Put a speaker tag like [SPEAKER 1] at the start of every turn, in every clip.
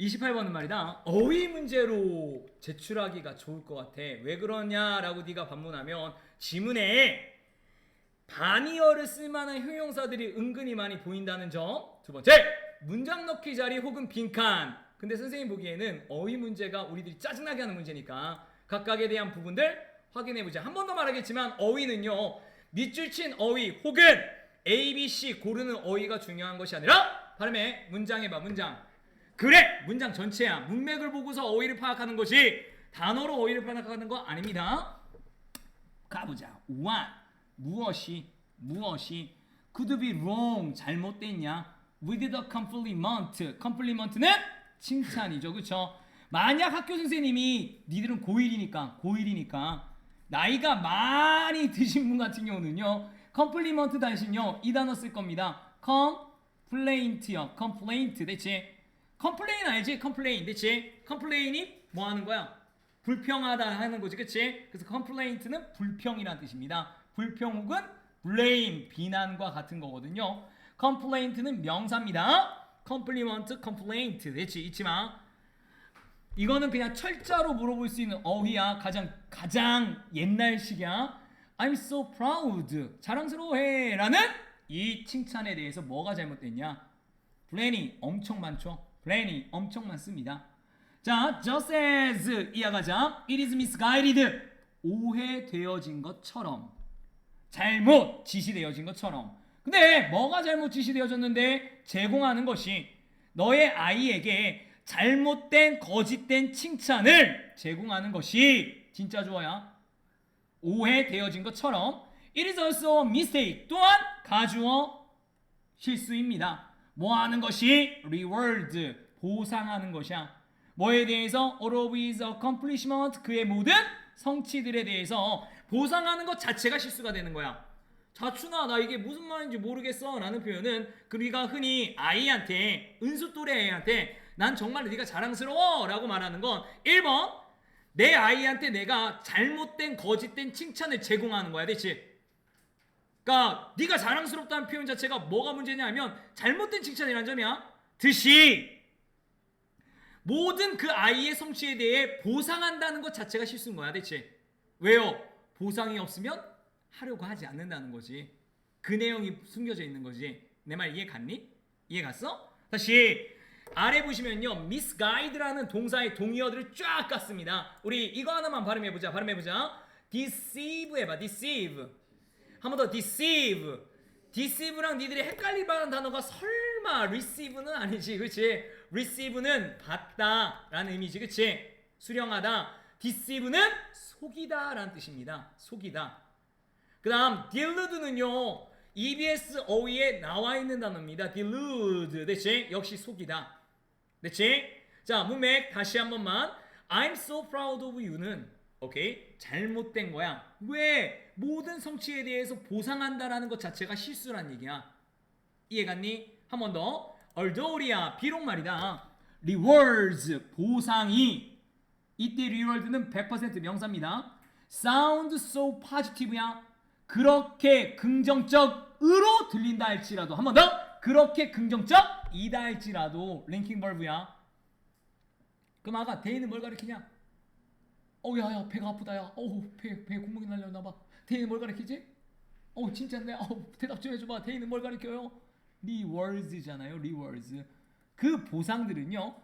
[SPEAKER 1] 28번은 말이다. 어휘 문제로 제출하기가 좋을 것 같아. 왜 그러냐라고 네가 반문하면 지문에 반이어를 쓸 만한 효용사들이 은근히 많이 보인다는 점. 두 번째, 문장 넣기 자리 혹은 빈칸. 근데 선생님 보기에는 어휘 문제가 우리들이 짜증나게 하는 문제니까 각각에 대한 부분들 확인해 보자. 한 번 더 말하겠지만 어휘는요. 밑줄 친 어휘 혹은 A, B, C 고르는 어휘가 중요한 것이 아니라 발음해 문장 해봐 문장. 그래 문장 전체야. 문맥을 보고서 어휘를 파악하는 것이 단어로 어휘를 파악하는 거 아닙니다. 가보자. what 무엇이 무엇이 could be wrong 잘못됐냐? with the compliment compliment는 칭찬이죠, 그렇죠? 만약 학교 선생님이 니들은 고1이니까 고1이니까 나이가 많이 드신 분 같은 경우는요 compliment 대신요 이 단어 쓸 겁니다. complaint요, complaint 대체 complain 알지? complain 대체 complain이 뭐 하는 거야? 불평하다 하는 거지, 그치? 그래서 complaint는 불평이라는 뜻입니다. 불평 혹은 blame, 비난과 같은 거거든요. complaint는 명사입니다. compliment, complaint, 그치? 잊지 마. 이거는 그냥 철자로 물어볼 수 있는 어휘야. 가장 가장 옛날식이야. I'm so proud. 자랑스러워해 라는 이 칭찬에 대해서 뭐가 잘못됐냐? plenty 엄청 많죠. Plenty 엄청 많습니다. 자, just as 이어가자. It is misguided. 오해되어진 것처럼. 잘못 지시되어진 것처럼. 근데 뭐가 잘못 지시되어졌는데 제공하는 것이 너의 아이에게 잘못된 거짓된 칭찬을 제공하는 것이 진짜 좋아야. 오해되어진 것처럼 It is also a mistake. 또한 가주어 실수입니다. 뭐 하는 것이 reward 보상하는 것이야. 뭐에 대해서 all of his accomplishment 그의 모든 성취들에 대해서 보상하는 것 자체가 실수가 되는 거야. 자춘아 나 이게 무슨 말인지 모르겠어 라는 표현은 우리가 흔히 아이한테 은수 또래 애한테 난 정말 네가 자랑스러워 라고 말하는 건 1번 내 아이한테 내가 잘못된 거짓된 칭찬을 제공하는 거야 대체 그러니까 네가 자랑스럽다는 표현 자체가 뭐가 문제냐 하면 잘못된 칭찬이라는 점이야. 듯이 모든 그 아이의 성취에 대해 보상한다는 것 자체가 실수인 거야 대체. 왜요? 보상이 없으면 하려고 하지 않는다는 거지. 그 내용이 숨겨져 있는 거지. 내 말 이해 갔니? 이해 갔어? 다시. 아래 보시면요 misguide라는 동사의 동의어들을 쫙 깠습니다. 우리 이거 하나만 발음해 보자. 발음해 보자. Deceive 해 봐 deceive 한 번 더 deceive. deceive랑 니들이 헷갈릴 만한 단어가 설마 receive는 아니지 그치? receive는 받다 라는 의미지 그치? 수령하다. deceive는 속이다 라는 뜻입니다. 속이다. 그 다음 delude는요 EBS 어휘에 나와 있는 단어입니다. delude. 대체 역시 속이다. 대체? 자 문맥 다시 한 번만. I'm so proud of you는 오케이? 잘못된 거야. 왜? 모든 성취에 대해서 보상한다라는 것 자체가 실수란 얘기야. 이해갔니? 한 번 더. 얼더우리야 비록 말이다. Rewards 보상이. 이때 reward는 100% 명사입니다. Sound so positive야. 그렇게 긍정적으로 들린다 할지라도. 한 번 더. 그렇게 긍정적이다 할지라도. 랭킹 벌브야. 그럼 아가 대인은 뭘 가리키냐 어우 야야 배가 아프다 야. 어우 배, 배에 구멍이 날렸나 봐. 대인은 뭘 가리키지? 어우 진짜네 어우 대답 좀 해줘봐. 대인은 뭘 가리켜요? rewards잖아요 rewards 그 보상들은요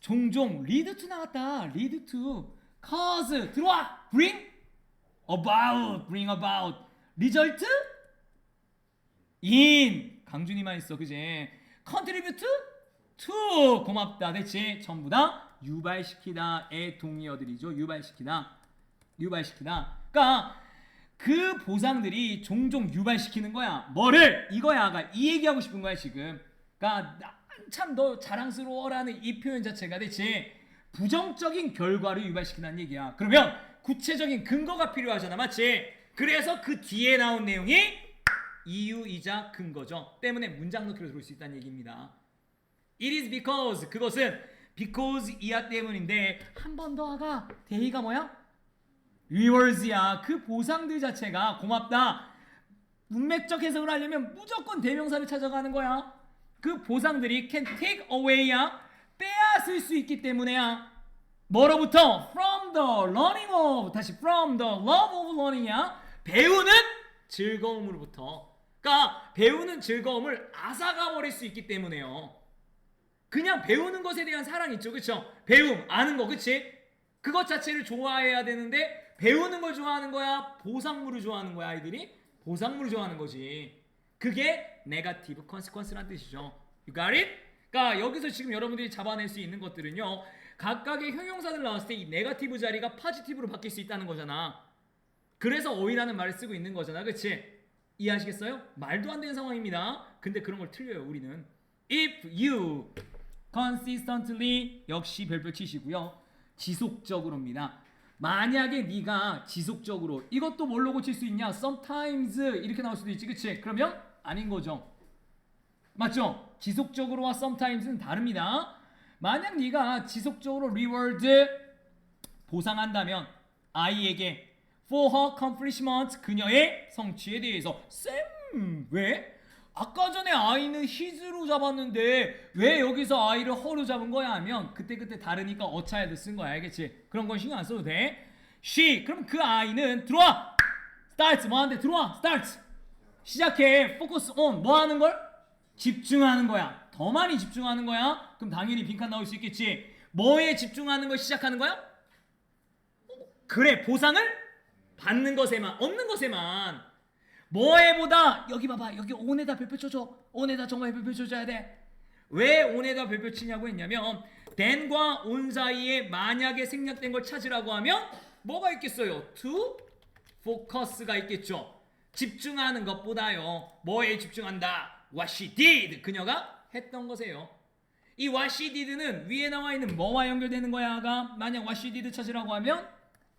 [SPEAKER 1] 종종 lead to 나왔다. lead to cause 들어와! bring about bring about. result in. 강준이만 있어 그제 contribute to. 고맙다 대체. 전부 다 유발시키다의 동의어들이죠. 유발시키다. 유발시키다. 그러니까 그 보상들이 종종 유발시키는 거야. 뭐를? 이거야 아가 이 얘기하고 싶은 거야 지금. 그러니까 더 자랑스러워라는 이 표현 자체가 대체 부정적인 결과를 유발시킨다는 얘기야. 그러면 구체적인 근거가 필요하잖아 맞지 그래서 그 뒤에 나온 내용이 이유이자 근거죠. 때문에 문장 넣기로 들어올 수 있다는 얘기입니다. It is because 그것은 because 이야 때문인데 한 번 더 하가 대의가 뭐야? rewards야 그 보상들 자체가 고맙다 문맥적 해석을 하려면 무조건 대명사를 찾아가는 거야 그 보상들이 can take away야 쓸수 있기 때문에야. 뭐로부터? From the learning of 다시 from the love of learning이야. 배우는 즐거움으로부터. 그러니까 배우는 즐거움을 앗아가 버릴 수 있기 때문에요. 그냥 배우는 것에 대한 사랑 있죠, 그렇죠? 배움, 아는 거, 그렇지? 그것 자체를 좋아해야 되는데 배우는 걸 좋아하는 거야, 보상물을 좋아하는 거야, 아이들이? 보상물을 좋아하는 거지. 그게 네가티브 컨시퀀스란 뜻이죠. You got it? 그러니까 여기서 지금 여러분들이 잡아낼 수 있는 것들은요. 각각의 형용사들 나왔을 때 이 네가티브 자리가 파지티브로 바뀔 수 있다는 거잖아. 그래서 어이라는 말을 쓰고 있는 거잖아. 그치? 이해하시겠어요? 말도 안 되는 상황입니다. 근데 그런 걸 틀려요, 우리는. If you consistently 역시 별표 치시고요. 지속적으로입니다. 만약에 네가 지속적으로 이것도 뭘로 고칠 수 있냐? sometimes 이렇게 나올 수도 있지. 그치? 그러면 아닌 거죠. 맞죠? 지속적으로와 sometimes는 다릅니다. 만약 네가 지속적으로 reward 보상한다면 아이에게 for her accomplishment 그녀의 성취에 대해서 쌤 왜? 아까 전에 아이는 his로 잡았는데 왜 여기서 아이를 her로 잡은 거야 하면 그때그때 다르니까 어차야도 쓴 거야. 알겠지? 그런 건 신경 안 써도 돼. she 그럼 그 아이는 들어와. starts. 뭐 하는데? 들어와. starts. 시작해. focus on. 뭐 하는 걸? 집중하는 거야. 더 많이 집중하는 거야. 그럼 당연히 빈칸 나올 수 있겠지. 뭐에 집중하는 걸 시작하는 거야? 그래. 보상을 받는 것에만 없는 것에만 뭐에보다 여기 봐봐. 여기 온에다 별표 쳐줘. 온에다 정말 별표 쳐줘야 돼 왜 온에다 별표 치냐고 했냐면 then과 on 사이에 만약에 생략된 걸 찾으라고 하면 뭐가 있겠어요? To focus가 있겠죠. 집중하는 것보다요. 뭐에 집중한다? What she did. 그녀가 했던 것이에요. 이 what she did는 위에 나와 있는 뭐와 연결되는 거야가? 만약 what she did 찾으라고 하면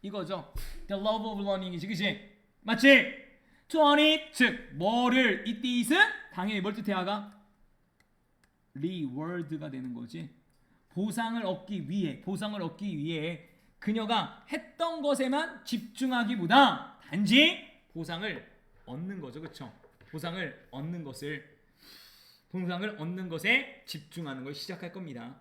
[SPEAKER 1] 이거죠. The love of learning이지, 그지? 맞지? It, 즉 뭐를 이 뜻은? 당연히 뭘 뜻해야가? reward가 되는 거지. 보상을 얻기 위해, 보상을 얻기 위해 그녀가 했던 것에만 집중하기보다 단지 보상을 얻는 거죠, 그렇죠? 보상을 얻는 것을. 보상을 얻는 것에 집중하는 걸 시작할 겁니다.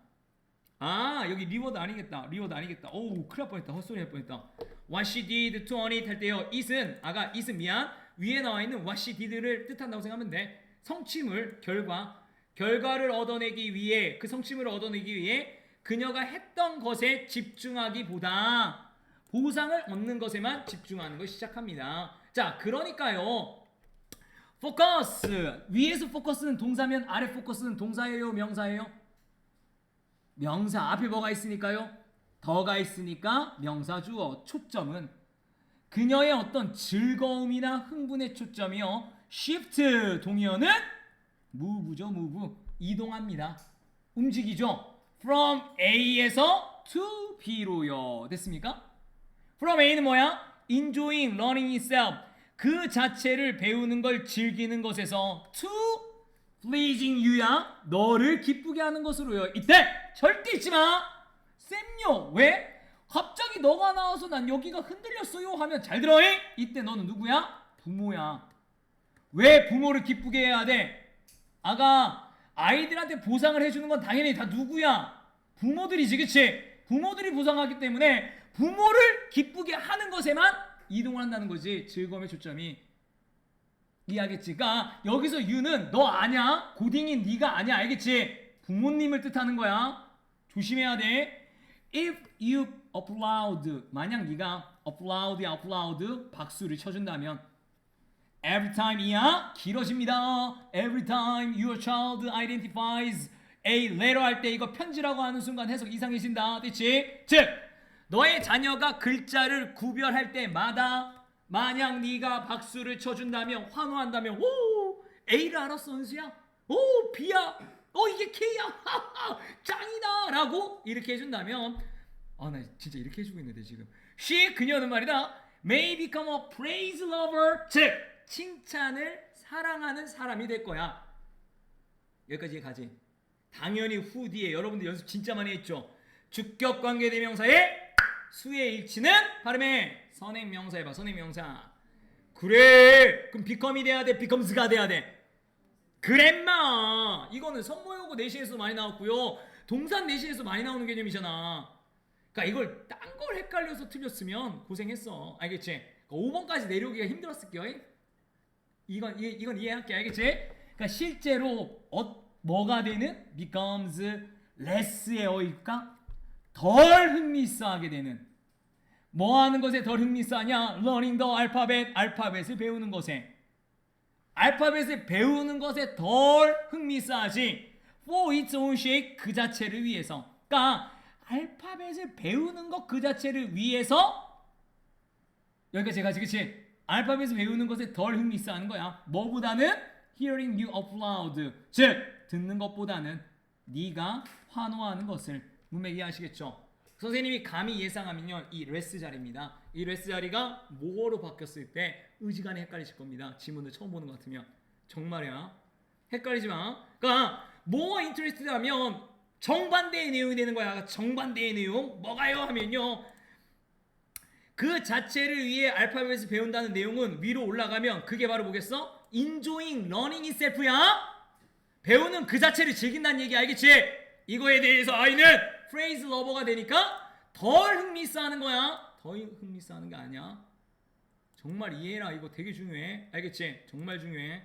[SPEAKER 1] 아 여기 리워드 아니겠다. 리워드 아니겠다. 오우 큰일 날 뻔했다. 헛소리 할 뻔했다. What she did to earn it 할 때요. it은 아가 it은 미안 위에 나와 있는 she did를 뜻한다고 생각하면 돼. 성취물 결과. 결과를 얻어내기 위해 그 성취물을 얻어내기 위해 그녀가 했던 것에 집중하기보다 보상을 얻는 것에만 집중하는 걸 시작합니다. 자 그러니까요. 포커스 위에서 포커스는 동사면 아래 포커스는 동사예요? 명사예요? 명사. 앞에 뭐가 있으니까요? 더가 있으니까 명사 주어. 초점은 그녀의 어떤 즐거움이나 흥분의 초점이요. shift 동의어는 move죠, move. 이동합니다. 움직이죠. from A에서 to B로요. 됐습니까? from A는 뭐야? enjoying learning itself. 그 자체를 배우는 걸 즐기는 것에서 to pleasing you야. 너를 기쁘게 하는 것으로요. 이때 절대 잊지 마. 쌤요. 왜? 갑자기 너가 나와서 난 여기가 흔들렸어요 하면 잘 들어. 잉? 이때 너는 누구야? 부모야. 왜 부모를 기쁘게 해야 돼? 아가 아이들한테 보상을 해주는 건 당연히 다 누구야? 부모들이지, 그치? 부모들이 보상하기 때문에 부모를 기쁘게 하는 것에만 이동을 한다는 거지. 즐거움의 초점이. 이해하겠지? 그러니까 여기서 you는 너 아냐? 고딩인 네가 아냐? 알겠지? 부모님을 뜻하는 거야. 조심해야 돼. If you applaud 만약 네가 applaud, applaud 박수를 쳐준다면 every time이야 길어집니다. Every time your child identifies a letter 할 때 이거 편지라고 하는 순간 해석 이상해진다. 됐지? 즉 너의 자녀가 글자를 구별할 때마다 만약 네가 박수를 쳐준다면 환호한다면 오 A를 알았어 은수야 오 B야 어 이게 K야 하하 짱이다 라고 이렇게 해준다면 아 나 진짜 이렇게 해주고 있는데 지금. she 그녀는 말이다. May become a praise lover. 즉 칭찬을 사랑하는 사람이 될 거야. 여기까지 가지? 당연히 후 뒤에 여러분들 연습 진짜 많이 했죠? 주격 관계 대명사의 수의 일치는 발음해. 선행 명사 해봐 선행 명사. 그래. 그럼 become이 돼야 돼? becomes가 돼야 돼? 그랬마. 이거는 선모여고 내신에서 많이 나왔고요. 동산 내신에서 많이 나오는 개념이잖아. 그러니까 이걸 딴 걸 헷갈려서 틀렸으면 고생했어. 알겠지? 그러니까 5번까지 내려오기가 힘들었을 거야. 이건 이, 이건 이해할게. 알겠지? 그러니까 실제로 어, 뭐가 되는 becomes less의 어휘가 덜 흥미있어하게 되는 뭐 하는 것에 덜 흥미있어하냐? learning the alphabet 알파벳을 배우는 것에 알파벳을 배우는 것에 덜 흥미있어하지 for its own sake 그 자체를 위해서 그러니까 알파벳을 배우는 것 그 자체를 위해서 여기가 제가 그치? 알파벳을 배우는 것에 덜 흥미 있어 하는 거야. 뭐보다는 hearing you out loud. 즉 듣는 것보다는 네가 환호하는 것을 문맥 이해하시겠죠? 선생님이 감히 예상하면요 이 레스 자리입니다. 이 레스 자리가 모어로 바뀌었을 때 의지간에 헷갈리실 겁니다. 지문을 처음 보는 것 같으면. 정말이야. 헷갈리지 마. 그러니까 more interested 하면 정반대의 내용이 되는 거야. 정반대의 내용. 뭐가요? 하면요. 그 자체를 위해 알파벳을 배운다는 내용은 위로 올라가면 그게 바로 뭐겠어? enjoying learning itself야. 배우는 그 자체를 즐긴다는 얘기 알겠지? 이거에 대해서 아이는 phrase lover가 되니까 덜 흥미있어하는 거야. 더 흥미있어하는 게 아니야. 정말 이해해라. 이거 되게 중요해. 알겠지? 정말 중요해